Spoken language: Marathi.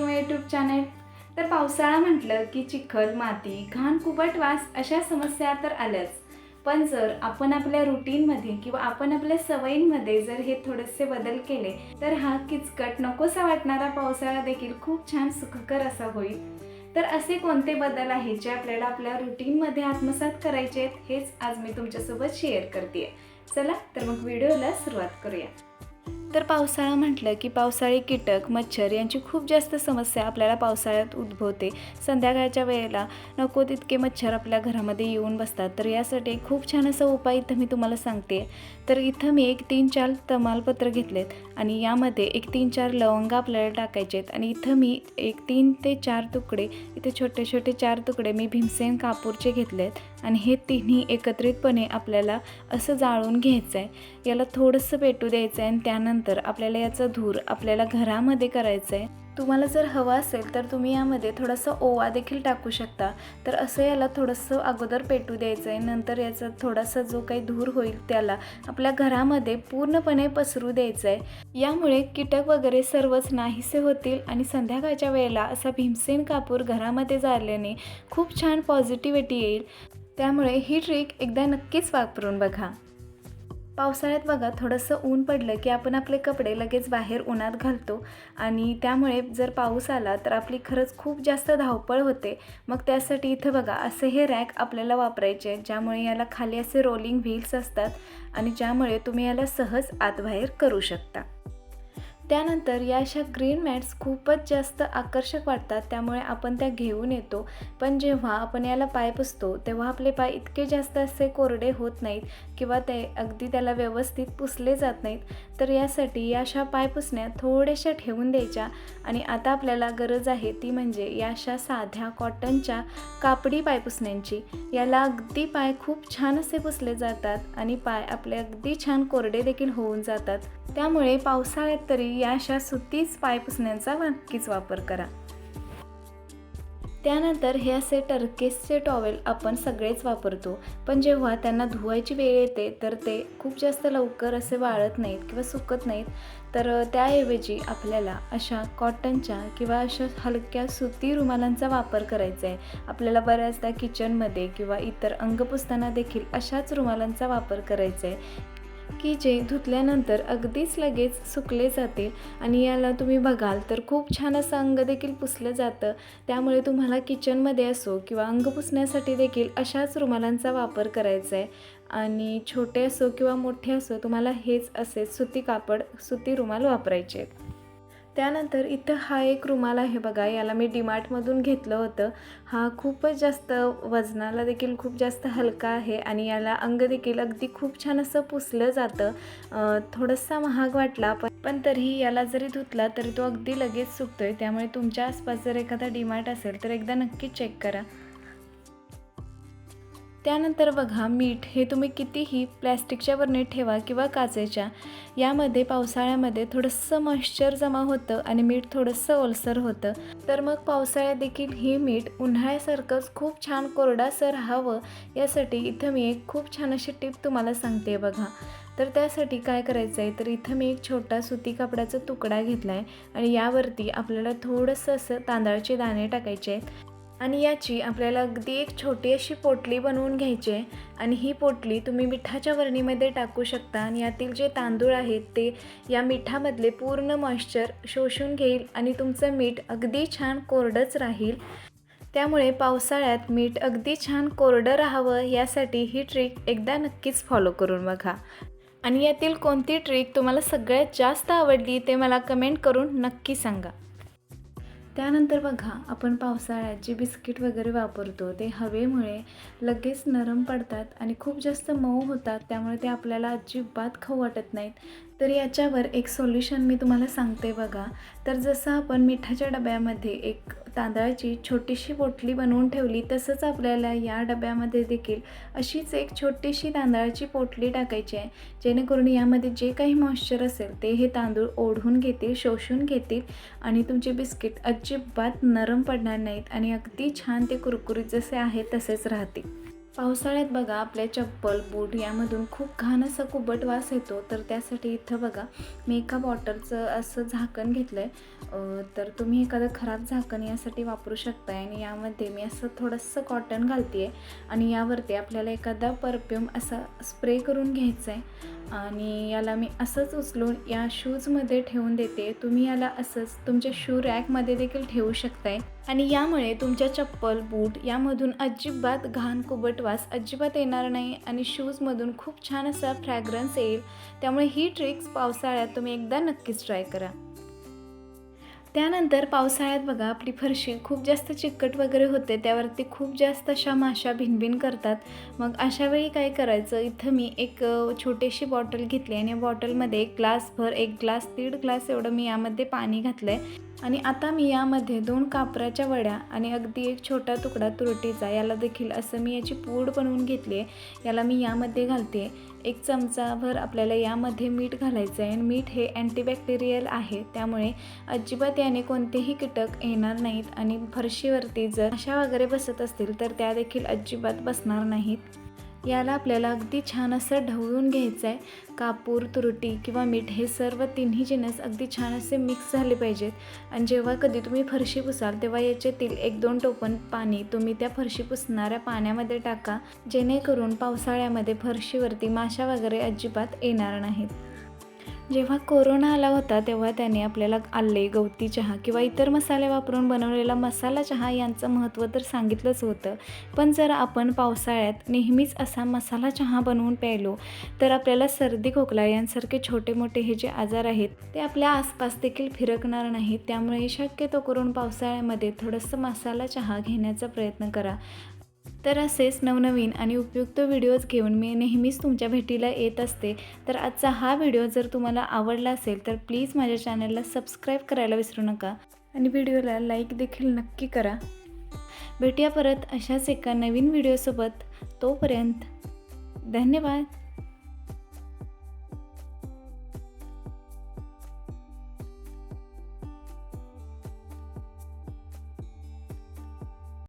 टू माय यूट्यूब चॅनल तर पावसाळा म्हटलं की चिखल माती घाण कुबट वास अशा समस्या तर आल्याच. पण जर आपण आपल्या रुटीनमध्ये किंवा आपण आपल्या सवयींमध्ये जर हे थोडेसे बदल केले तर हा किचकट नकोसा वाटणारा पावसाळा देखील खूप छान सुखकर असा होईल. तर असे कोणते बदल आहेत जे आपल्याला आपल्या रुटीनमध्ये आत्मसात करायचे आहेत हेच आज मी तुमच्यासोबत शेअर करते चला तर मग व्हिडिओला सुरुवात करूया. तर पावसाळा म्हटलं की पावसाळी कीटक मच्छर यांची खूप जास्त समस्या आपल्याला पावसाळ्यात उद्भवते. संध्याकाळच्या वेळेला नको तितके मच्छर आपल्या घरामध्ये येऊन बसतात. तर यासाठी खूप छान असा उपाय इथं मी तुम्हाला सांगते. तर इथं मी एक तीन चार तमालपत्र घेतलेत आणि यामध्ये एक तीन चार लवंगा आपल्याला टाकायचे आहेत. आणि इथं मी एक तीन ते चार तुकडे इथे छोटे छोटे चार तुकडे मी भीमसेन कापूरचे घेतले आहेत आणि हे तिन्ही एकत्रितपणे आपल्याला असं जाळून घ्यायचं आहे याला थोडंसं पेटू द्यायचं आहे आणि त्यानंतर आपल्याला याचा धूर आपल्याला घरामध्ये करायचा आहे तुम्हाला जर हवं असेल तर तुम्ही यामध्ये थोडासा ओवा देखील टाकू शकता. तर असं याला थोडंसं अगोदर पेटू द्यायचं आहे नंतर याचा थोडासा जो काही धूर होईल त्याला आपल्या घरामध्ये पूर्णपणे पसरू द्यायचं आहे यामुळे कीटक वगैरे सर्वच नाहीसे होतील आणि संध्याकाळच्या वेळेला असा भीमसेन कापूर घरामध्ये जाळल्याने खूप छान पॉझिटिव्हिटी येईल. त्यामुळे ही ट्रिक एकदा नक्कीच वापरून बघा. पावसाळ्यात बघा थोडंसं ऊन पडलं की आपण आपले कपडे लगेच बाहेर उन्हात घालतो. आणि त्यामुळे जर पाऊस आला तर आपली खरंच खूप जास्त धावपळ होते. मग त्यासाठी इथं बघा असे हे रॅक आपल्याला वापरायचे आहेत ज्यामुळे याला खाली असे रोलिंग व्हील्स असतात आणि ज्यामुळे तुम्ही याला सहज आतबाहेर करू शकता. त्यानंतर या अशा ग्रीन मॅट्स खूपच जास्त आकर्षक वाटतात त्यामुळे आपण त्या घेऊन येतो. पण जेव्हा आपण याला पाय पुसतो तेव्हा आपले पाय इतके जास्त असे कोरडे होत नाहीत किंवा ते अगदी त्याला व्यवस्थित पुसले जात नाहीत. तर यासाठी या अशा पाय पुसण्या थोड्याशा ठेवून द्यायच्या. आणि आता आपल्याला गरज आहे ती म्हणजे या अशा साध्या कॉटनच्या कापडी पाय पुसण्यांची याला अगदी पाय खूप छान असे पुसले जातात आणि पाय आपले अगदी छान कोरडे देखील होऊन जातात. त्यामुळे पावसाळ्यात तरी या अशा सुतीच पाय पुसण्यांचा नक्कीच वापर करा. त्यानंतर हे असे टर्केसचे टॉवेल आपण सगळेच वापरतो. पण जेव्हा त्यांना धुवायची वेळ येते तर ते खूप जास्त लवकर असे वाळत नाहीत किंवा सुकत नाहीत. तर त्याऐवजी आपल्याला अशा कॉटनच्या किंवा अशा हलक्या सुती रुमालांचा वापर करायचा आहे. आपल्याला बऱ्याचदा किचनमध्ये किंवा इतर अंग पुसताना देखील अशाच रुमालांचा वापर करायचा आहे. की जे धुतल्यानंतर अगदीच लगेच सुकले जातील. आणि याला तुम्ही बघाल तर खूप छान असं अंग देखील पुसलं जातं. त्यामुळे तुम्हाला किचनमध्ये असो किंवा अंग पुसण्यासाठी देखील अशाच रुमालांचा वापर करायचा आहे. आणि छोटे असो किंवा मोठे असो तुम्हाला हेच असे सुती कापड सुती रुमाल वापरायचे आहेत. त्यानंतर इथं हा एक रुमाल आहे बघा याला मी डीमार्टमधून घेतलं होतं. हा खूपच जास्त वजनाला देखील खूप जास्त हलका आहे आणि याला अंग देखील अगदी खूप छान असं पुसलं जातं. थोडासा महाग वाटला पण पण तरीही याला जरी धुतला तरी तो अगदी लगेच सुकतोय. त्यामुळे तुमच्या आसपास जर एखादा डिमार्ट असेल तर एकदा नक्की चेक करा. त्यानंतर बघा मीठ हे तुम्ही कितीही प्लॅस्टिकच्या बरणीत ठेवा किंवा काचेच्या यामध्ये पावसाळ्यामध्ये थोडंसं मॉइश्चर जमा होतं आणि मीठ थोडंसं ओलसर होतं. तर मग पावसाळ्यात देखील हे मीठ उन्हाळ्यासारखंच खूप छान कोरडासं राहावं यासाठी इथं मी एक खूप छान अशी टिप तुम्हाला सांगते बघा. तर त्यासाठी काय करायचं आहे तर इथं मी एक छोटा सुती कापडाचा तुकडा घेतला आहे आणि यावरती आपल्याला थोडंसं असं तांदळाचे दाणे टाकायचे आहेत. आणि याची आपल्याला अगदी एक छोटी अशी पोटली बनवून घ्यायची आहे. आणि ही पोटली तुम्ही मिठाच्या वरणीमध्ये टाकू शकता आणि यातील जे तांदूळ आहेत ते या मिठामधले पूर्ण मॉइश्चर शोषून घेईल आणि तुमचं मीठ अगदी छान कोरडंच राहील. त्यामुळे पावसाळ्यात मीठ अगदी छान कोरडं राहावं यासाठी ही ट्रिक एकदा नक्कीच फॉलो करून बघा. आणि यातील कोणती ट्रिक तुम्हाला सगळ्यात जास्त आवडली ते मला कमेंट करून नक्की सांगा. त्यानंतर बघा आपण पावसाळ्यात जे बिस्किट वगैरे वापरतो. ते हवेमुळे लगेच नरम पडतात आणि खूप जास्त मऊ होतात. त्यामुळे ते आपल्याला अजिबात खाऊ वाटत नाहीत. तर याच्यावर एक सोल्युशन मी तुम्हाला सांगते बघा. तर जसं आपण मिठाच्या डब्यामध्ये एक तांदळाची छोटीशी पोटली बनवून ठेवली तसंच आपल्याला या डब्यामध्ये देखील अशीच एक छोटीशी तांदळाची पोटली टाकायची आहे. जेणेकरून यामध्ये जे काही मॉइश्चर असेल ते हे तांदूळ ओढून घेतील शोषून घेतील आणि तुमचे बिस्किट अजिबात नरम पडणार नाहीत आणि अगदी छान ते कुरकुरीत जसे आहेत तसेच राहतील. पावसाळ्यात बघा आपल्या चप्पल बूट यामधून खूप घाण असा कुबट वास येतो. तर त्यासाठी इथं बघा मी एका बॉटलचं असं झाकण घेतलं आहे तर तुम्ही एखादं खराब झाकण यासाठी वापरू शकताय. आणि यामध्ये मी असं थोडंसं कॉटन घालते आहे आणि यावरती आपल्याला एखादा परफ्यूम असा स्प्रे करून घ्यायचा आहे आणि याला मी असंच उचलून या शूजमध्ये ठेवून देते. तुम्ही याला असंच तुमच्या शू रॅकमध्ये देखील ठेवू शकताय. आणि यामुळे तुमच्या चप्पल बूट यामधून अजिबात घाण कुबट वास अजिबात येणार नाही आणि शूजमधून खूप छान असा फ्रॅग्रन्स येईल. त्यामुळे ही ट्रिक्स पावसाळ्यात तुम्ही एकदा नक्कीच ट्राय करा. त्यानंतर पावसाळ्यात बघा आपली फरशी खूप जास्त चिकट वगैरे होते त्यावरती खूप जास्त अशा माशा भिनभिन करतात. मग अशा वेळी काय करायचं? इथं मी एक छोटीशी बॉटल घेतली आणि बॉटलमध्ये एक ग्लासभर एक ग्लास दीड ग्लास एवढं मी यामध्ये पाणी घातलं आहे आणि आता मी यामध्ये दोन कापराच्या वड्या आणि अगदी एक छोटा तुकडा तुरटीचा याला देखील असं मी याची पूड बनवून घेतली आहे. याला मी यामध्ये घालते. एक चमचाभर आपल्याला यामध्ये मीठ घालायचं आहे आणि मीठ हे अँटीबॅक्टेरियल आहे त्यामुळे अजिबात याने कोणतेही कीटक येणार नाहीत आणि फरशीवरती जर अशा वगैरे बसत असतील तर त्या देखील अजिबात बसणार नाहीत. याला आपल्याला अगदी छान असं ढवळून घ्यायचं आहे कापूर तुरटी किंवा मीठ हे सर्व तिन्ही जिनस अगदी छान असे मिक्स झाले पाहिजेत. आणि जेव्हा कधी तुम्ही फरशी पुसाल तेव्हा याच्यातील एक दोन टोपण पाणी तुम्ही त्या फरशी पुसणाऱ्या पाण्यामध्ये टाका. जेणेकरून पावसाळ्यामध्ये फरशीवरती माशा वगैरे अजिबात येणार नाहीत. जेव्हा कोरोना आला होता तेव्हा त्याने आपल्याला आले गवती चहा किंवा इतर मसाले वापरून बनवलेला मसाला चहा यांचं महत्त्व तर सांगितलंच होतं. पण जर आपण पावसाळ्यात नेहमीच असा मसाला चहा बनवून प्यायलो तर आपल्याला सर्दी खोकला यांसारखे छोटे मोठे हे जे आजार आहेत ते आपल्या आसपास देखील फिरकणार नाहीत. त्यामुळे शक्यतो करून पावसाळ्यामध्ये थोडंसं मसाला चहा घेण्याचा प्रयत्न करा. तर असेच नवनवीन आणि उपयुक्त व्हिडिओज घेऊन मी नेहमीच तुमच्या भेटीला येत असते. तर आजचा हा व्हिडिओ जर तुम्हाला आवडला असेल तर प्लीज माझ्या चॅनलला सबस्क्राईब करायला विसरू नका आणि व्हिडिओला लाईक देखील नक्की करा. भेटूया परत अशाच एका नवीन व्हिडिओसोबत. तोपर्यंत धन्यवाद.